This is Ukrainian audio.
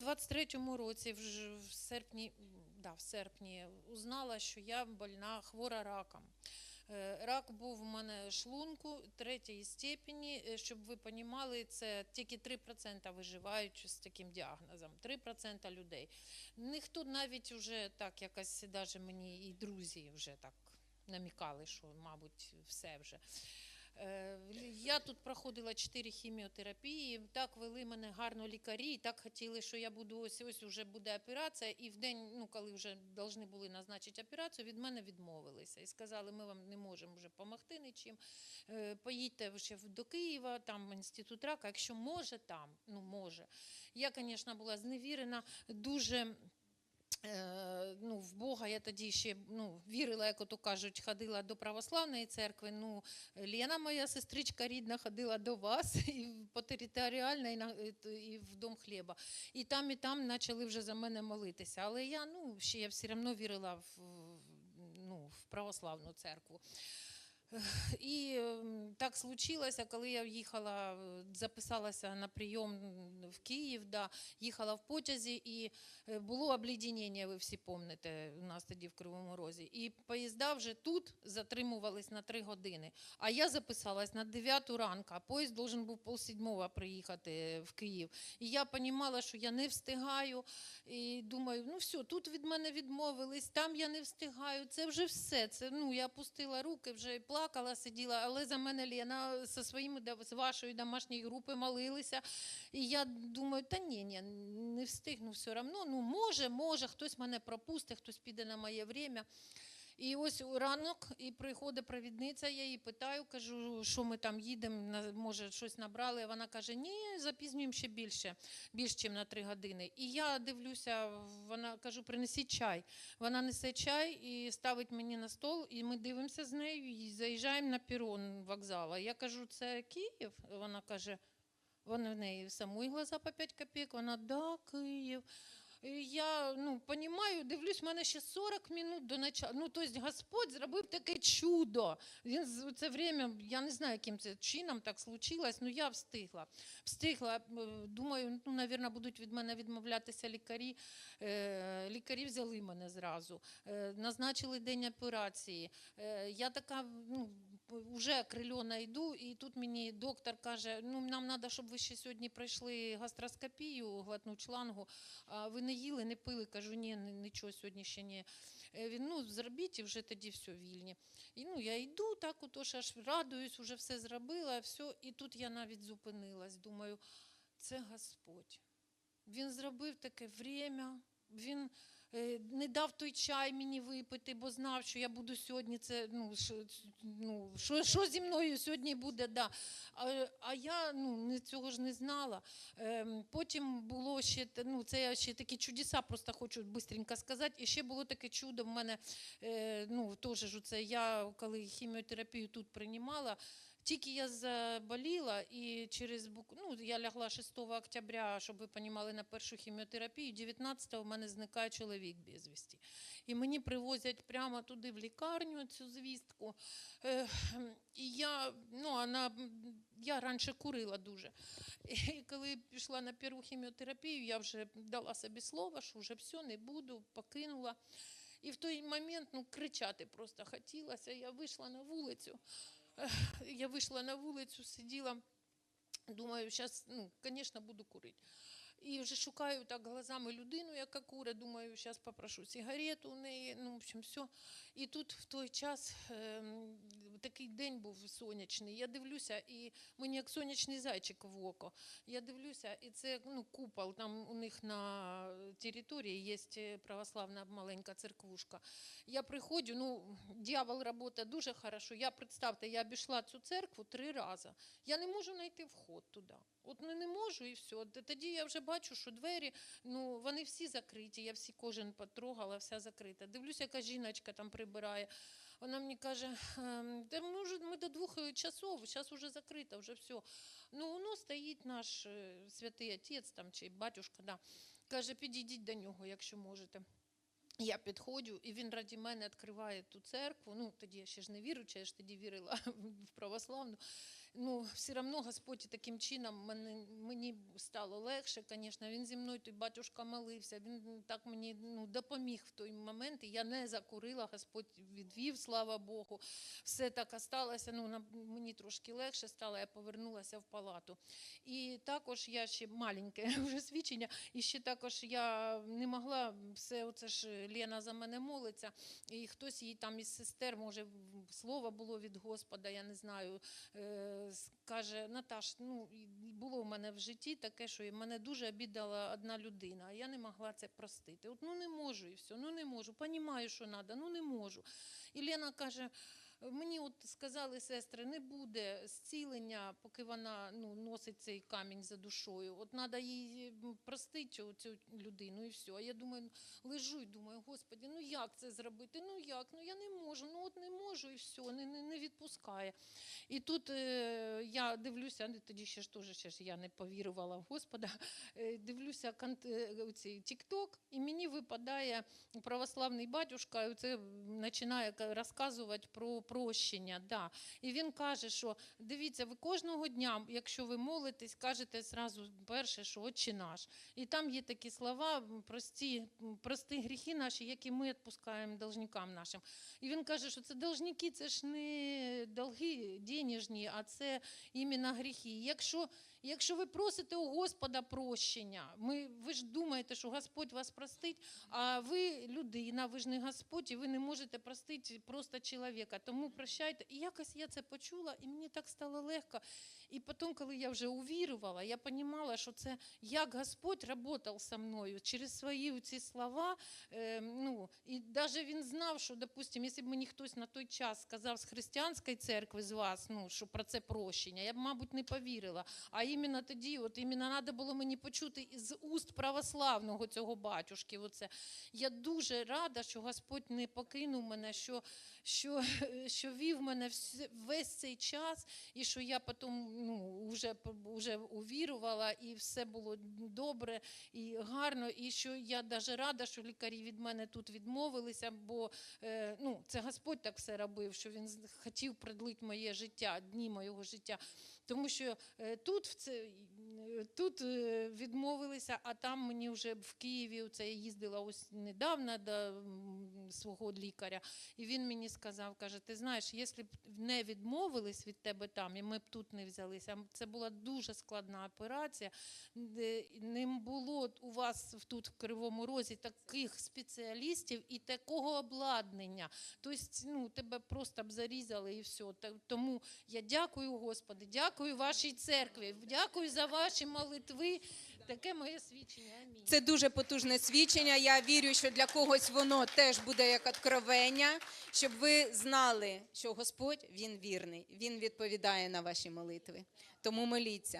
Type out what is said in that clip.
У 23-му році, в серпні, да, в серпні, узнала, що я больна хвора раком. Е, Рак був у мене шлунку третьої степені. Е, Щоб ви розуміли, це тільки 3% виживають з таким діагнозом. 3% людей. Ніхто навіть вже так якось, навіть мені і друзі вже так намікали, що, мабуть, все вже. Е, Я тут проходила 4 хіміотерапії, так вели мене гарно лікарі, так хотіли, що я буду ось ось вже буде операція. І в день, ну коли вже повинні були назначити операцію, від мене відмовилися і сказали, ми вам не можемо вже допомогти нічим. Е, Поїдьте ще до Києва, там інститут рака, якщо може там, ну може. Я, звісно, була зневірена, дуже. Е, ну, в Бога я тоді ще ну, вірила, як ото кажуть, ходила до православної церкви. Ну, Лена, моя сестричка рідна, ходила до вас і по територіальній на- і в дом хліба. І там, і там почали вже за мене молитися. Але я ну, ще я все одно вірила в, ну, в православну церкву. І ем, так случилося, коли я їхала, е, записалася на прийом в Київ, да, їхала в потязі, і е, було обледеніння, ви всі пам'ятаєте, у нас тоді в Кривому Розі. І поїзда вже тут затримувались на три години. А я записалась на 9 ранку, а поїзд должен був полсідьмого приїхати в Київ. І я розуміла, що я не встигаю. І думаю, ну все, тут від мене відмовились, там я не встигаю. Це вже все. Це, ну, я опустила руки, вже і плакала, сиділа, але за мене Лена зі своїми з вашої домашньої групи молилися. І я думаю, та ні, ні, не встигну все одно. Ну, може, може, хтось мене пропустить, хтось піде на моє время. І ось у ранок і приходить провідниця, я її питаю, кажу, що ми там їдемо, може щось набрали. Вона каже, ні, запізнюємо ще більше, більше, ніж на три години. І я дивлюся, вона кажу, принесіть чай. Вона несе чай і ставить мені на стол, і ми дивимося з нею і заїжджаємо на перон вокзалу. Я кажу, це Київ? Вона каже, вони в неї самої глаза по 5 копійок. Вона да, Київ. Я ну, понімаю, дивлюсь, в мене ще 40 минут до начала. Ну, тобто Господь зробив таке чудо. Він це время, я не знаю, яким це чином так случилось, ну я встигла. Встигла, е, думаю, ну, навірно, будуть від мене відмовлятися лікарі. Е, Лікарі взяли мене зразу, Е, назначили день операції. Я така, ну, вже крильона йду, і тут мені доктор каже: ну нам треба, щоб ви ще сьогодні пройшли гастроскопію, глотнуть шлангу. А ви не їли, не пили. Кажу, ні, ні- нічого сьогодні ще ні. Е, Він ну зробіть і вже тоді все вільні. І ну я йду, так отож аж радуюсь, вже все зробила, все. І тут я навіть зупинилась. Думаю, це Господь. Він зробив таке время. Він не дав той чай мені випити, бо знав, що я буду сьогодні. Це ну що, ну, що, що зі мною сьогодні буде. Да. А, а я ну, цього ж не знала. Ем, потім було ще ну, це я ще такі чудеса, просто хочу швидко сказати. І ще було таке чудо в мене. Е, ну, теж це я коли хіміотерапію тут приймала. Тільки я заболіла, і через ну, я лягла 6 октября, щоб ви розуміли, на першу хіміотерапію. 19-го в мене зникає чоловік без вісті. І мені привозять прямо туди в лікарню цю звістку. І я, ну, вона, я раніше курила дуже. І коли пішла на першу хіміотерапію, я вже дала собі слово, що вже все, не буду, покинула. І в той момент ну, кричати просто хотілося. Я вийшла на вулицю. Я вийшла на вулицю, сиділа, думаю, зараз, ну, звісно, буду курити. І вже шукаю так глазами людину, яка куре, думаю, зараз попрошу сигарету у неї, ну, в общем, все. І тут в той час такий день був сонячний. Я дивлюся, і мені як сонячний зайчик в око. Я дивлюся, і це ну, купол. Там у них на території є православна маленька церквушка. Я приходжу, ну, дьявол працює дуже хорошо. Я представте, я обійшла цю церкву три рази. Я не можу знайти вход туди. От ну, не можу і все. Тоді я вже бачу, що двері, ну вони всі закриті. Я всі кожен потрогала, вся закрита. Дивлюся, яка жіночка там прибирає. Вона мені каже, да та ми, вже, ми до двох е, часов, зараз вже закрито, вже все. Ну, воно стоїть наш е, святий отець там, чи батюшка, да. каже, підійдіть до нього, якщо можете. Я підходжу, і він раді мене відкриває ту церкву. Ну, тоді я ще ж не віруюча, я ж тоді вірила в православну. Ну, все одно Господь таким чином мене, мені стало легше, звісно. Він зі мною, той батюшка молився, він так мені ну, допоміг в той момент. Я не закурила, Господь відвів, слава Богу. Все так осталося. Ну, мені трошки легше стало, я повернулася в палату. І також я ще маленьке вже свідчення, і ще також я не могла все, оце ж Лена за мене молиться, і хтось їй там із сестер, може, слово було від Господа, я не знаю, е, скаже, Наташ, ну було в мене в житті таке, що мене дуже обідала одна людина, а я не могла це простити. От ну не можу і все, ну не можу, понімаю, що треба, ну не можу. І Лена каже. Мені от сказали сестри, не буде зцілення, поки вона ну, носить цей камінь за душою. От треба їй простити цю, людину і все. А я думаю, лежу і думаю, господі, ну як це зробити? Ну як? Ну я не можу, ну от не можу і все, не, не, не відпускає. І тут е, я дивлюся, ну, тоді ще ж теж ще ж я не повірувала в Господа. Е, дивлюся кант, е, цей TikTok, і мені випадає православний батюшка, і це починає розказувати про прощення. Да. І він каже, що дивіться, ви кожного дня, якщо ви молитесь, кажете зразу перше, що Отче наш. І там є такі слова, прості, прості гріхи наші, які ми відпускаємо должникам нашим. І він каже, що це должники, це ж не долги денежні, а це іменно гріхи. Якщо, якщо ви просите у Господа прощення, ми, ви ж думаєте, що Господь вас простить, а ви людина, ви ж не Господь, і ви не можете простити просто чоловіка. Тому прощайте. І якось я це почула, і мені так стало легко. І потім, коли я вже увірувала, я розуміла, що це як Господь працював зі мною через свої ці слова. Е, ну, і навіть він знав, що, допустим, якщо б мені хтось на той час сказав з християнської церкви, з вас, ну, що про це прощення, я б, мабуть, не повірила. А іменно тоді, от іменно треба було мені почути з уст православного цього батюшки. Оце. Я дуже рада, що Господь не покинув мене, що, що, що вів мене весь цей час, і що я потім ну, вже, вже увірувала, і все було добре і гарно. І що я навіть рада, що лікарі від мене тут відмовилися, бо е, ну, це Господь так все робив, що він хотів продлити моє життя, дні моєго життя. Тому що е, тут, тут е, відмовилися, а там мені вже в Києві, це я їздила ось недавно до свого лікаря, і він мені сказав, каже, ти знаєш, якщо б не відмовились від тебе там, і ми б тут не взялися, це була дуже складна операція, не було у вас тут в Кривому Розі таких спеціалістів і такого обладнання. Тобто, ну, тебе просто б зарізали і все. Тому я дякую Господи, дякую вашій церкві, дякую за ваші молитви. Таке моє свідчення. Амінь. Це дуже потужне свідчення. Я вірю, що для когось воно теж буде як откровення, щоб ви знали, що Господь він вірний, він відповідає на ваші молитви. Тому моліться.